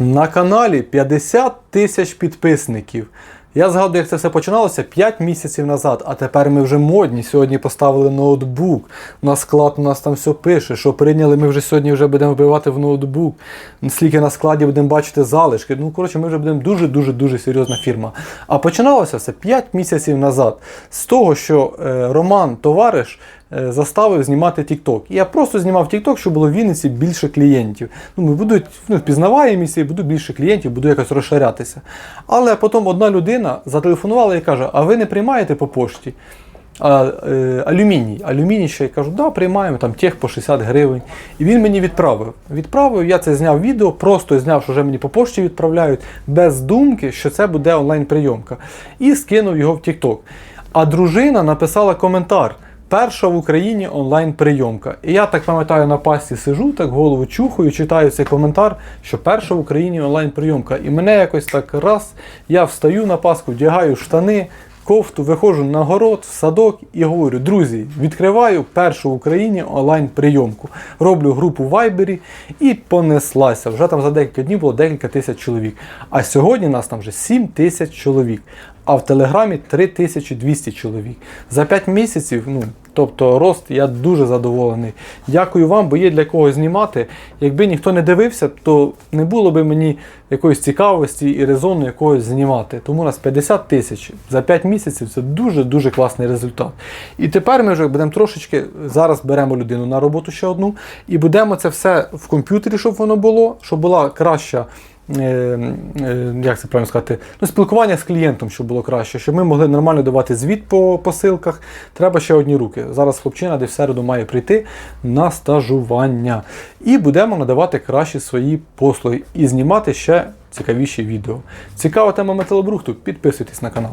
На каналі 50 тисяч підписників. Я згадую, як це все починалося 5 місяців назад, а тепер ми вже модні. Сьогодні поставили ноутбук. На склад у нас там все пише. Що прийняли, ми вже сьогодні вже будемо вбивати в ноутбук. Скільки на складі будемо бачити залишки. Ну, коротше, ми вже будемо дуже-дуже дуже серйозна фірма. А починалося все 5 місяців назад. З того, що е, Роман, товариш, заставив знімати TikTok. І я просто знімав TikTok, щоб було в Вінниці більше клієнтів. Ну, будуть ну, впізнаваємісті, буде більше клієнтів, буду якось розширятися. Але потім одна людина зателефонувала і каже: А ви не приймаєте по пошті? А, е, алюміній. Алюміній ще я кажу, да, приймаємо там тех по 60 гривень. І він мені відправив. Відправив, я це зняв відео, просто зняв, що вже мені по пошті відправляють, без думки, що це буде онлайн-прийомка. І скинув його в TikTok. А дружина написала коментар. Перша в Україні онлайн-прийомка. І я так пам'ятаю, на пасті сижу, так голову чухаю, читаю цей коментар, що перша в Україні онлайн-прийомка. І мене якось так раз, я встаю на паску, вдягаю штани, кофту, виходжу на город, в садок і говорю: друзі, відкриваю першу в Україні онлайн-прийомку. Роблю групу в Вайбері і понеслася. Вже там за декілька днів було декілька тисяч чоловік. А сьогодні нас там вже 7 тисяч чоловік. А в Телеграмі 3200 чоловік. За 5 місяців, ну, тобто рост, я дуже задоволений. Дякую вам, бо є для кого знімати. Якби ніхто не дивився, то не було би мені якоїсь цікавості і резону якогось знімати. Тому у нас 50 тисяч за 5 місяців це дуже-дуже класний результат. І тепер ми вже будемо трошечки, зараз беремо людину на роботу ще одну, і будемо це все в комп'ютері, щоб воно було, щоб була краща. Е, е, Як це правильно сказати, ну, спілкування з клієнтом, щоб було краще, щоб ми могли нормально давати звіт по посилках. Треба ще одні руки. Зараз хлопчина десь в середу має прийти на стажування. І будемо надавати кращі свої послуги і знімати ще цікавіші відео. Цікава тема металобрухту, підписуйтесь на канал.